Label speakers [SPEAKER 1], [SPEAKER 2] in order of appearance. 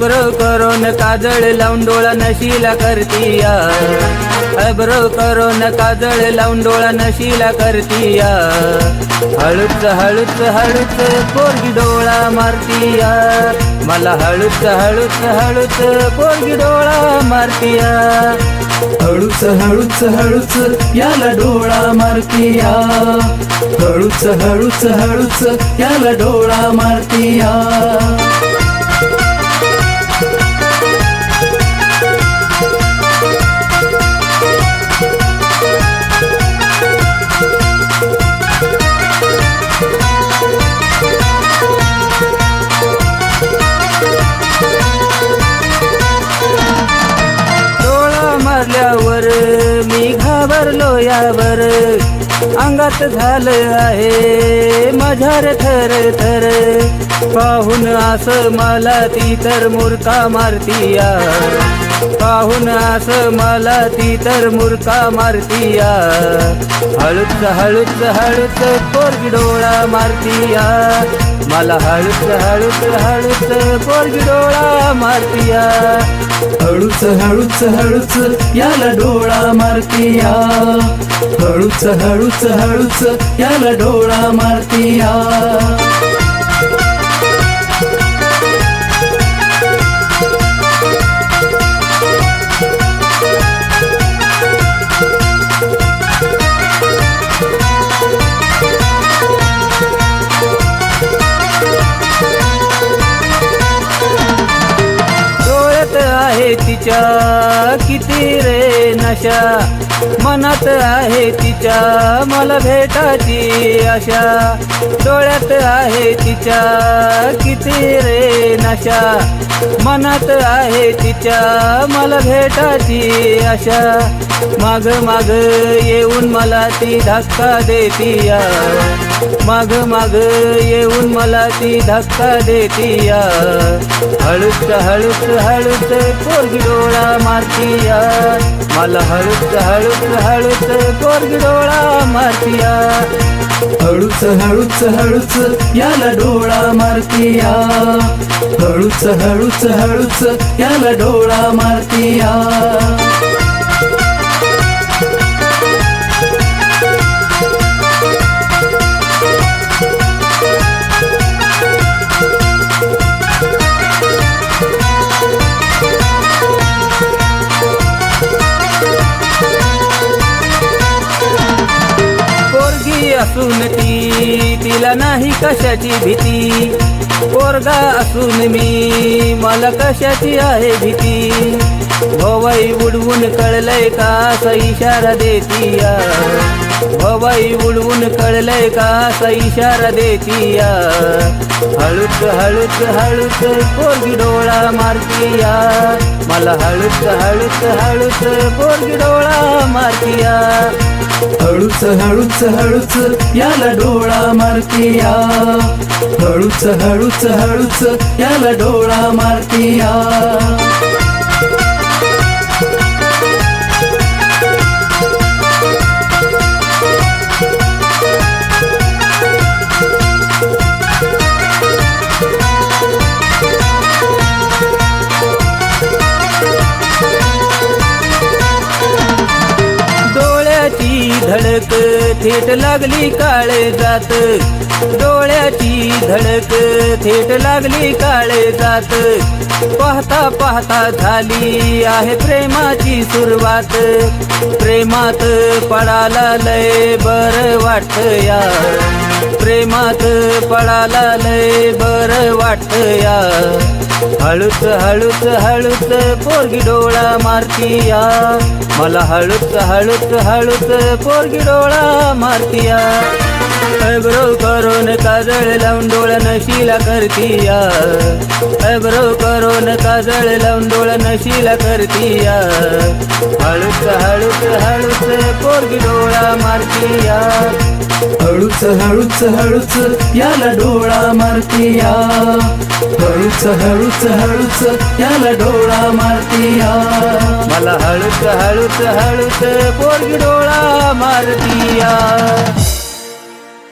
[SPEAKER 1] करून काजळ लावून डोळा नशीला करतीया. अब्रो करून काजळ लावून डोळा नशीला करतीया. हळूच हळूच हळूच पोरगी डोळा मारतीया. मला हळूच हळूच हळूच पोरगी डोळा मारतीया.
[SPEAKER 2] हळूच हळूच हळूच याला डोळा मारतीया. हळूच हळूच हळूच याला डोळा मारतीया.
[SPEAKER 1] मी लोयावर यावर. अंगात झालं आहे. माझ्या थर थर. पाहून असं मला ती तर मूर्खा मारतीया. पाहून असं मला ती तर मूर्खा मारतीया. हळूच हळूच हळूच पोरगी डोळा मारतीया. मला हळूच हळूच हळूच पोरगी डोळा मारतीया.
[SPEAKER 2] हळूच हळूच हळूच याला डोळा मारतीया. हळूच हळूच हळूच याला डोळा मारतीया.
[SPEAKER 1] नशा किती रे नशा? मनात आहे तिच्या मला भेटाची आशा. डोळ्यात आहे तिच्या किती रे नशा. मनात आहे तिच्या मला भेटाची आशा. माग माग येऊन मला ती धक्का देतीया. माग माग येऊन मला ती धक्का देतीया. हळूच हळूच हळूच पोरगी डोळा मारतीया. मला हळूच हळूच हळूच पोरगी डोळा मारतीया.
[SPEAKER 2] हळूच हळूच हळूच याला डोळा मारतीया. हळूच हळूच हळूच याला डोळा मारतीया.
[SPEAKER 1] असून ती तिला नाही कशाची भीती. पोरगा असून मी मला कशाची आहे भीती? भवाई उडवून कळलंय का असा इशारा देतीया? भवाई उडवून कळलंय का असा इशारा देतीया? हळूच हळूच हळूच पोरगी डोळा मारतीया. मला हळूच हळूच हळूच पोरगी डोळा मारतीया.
[SPEAKER 2] हळूच हळूच हळूच याला डोळा मारतीया. हळूच हळूच हळूच याला डोळा मारतीया
[SPEAKER 1] डोळ्याची धडक थेट लागली काळे जात. डोळ्याची धडक थेट लागली काळे जात. पाहता पाहता झाली आहे प्रेमाची सुरुवात. प्रेमात पडाला लय बर वाटत या प्रेमात पळाला लय बर वाटत या. हळूच हळूच हळूच पोरगी डोळा मारतीया मला हळूच हळूच हळूच पोरगी डोळा मारतीया ऐबरो करून काजळ लावून डोळा नशीला करतीया ऐबरो करून काजळ लावून डोळा नशीला करतीया हळूच हळूच हळूच पोरगी डोळा मारतीया
[SPEAKER 2] हळूच हळूच हळूच याला डोळा मारतीया. हळूच हळूच हळूच याला डोळा मारतीया.
[SPEAKER 1] मला हळूच हळूच हळूच पोरगी डोळा मारतीया.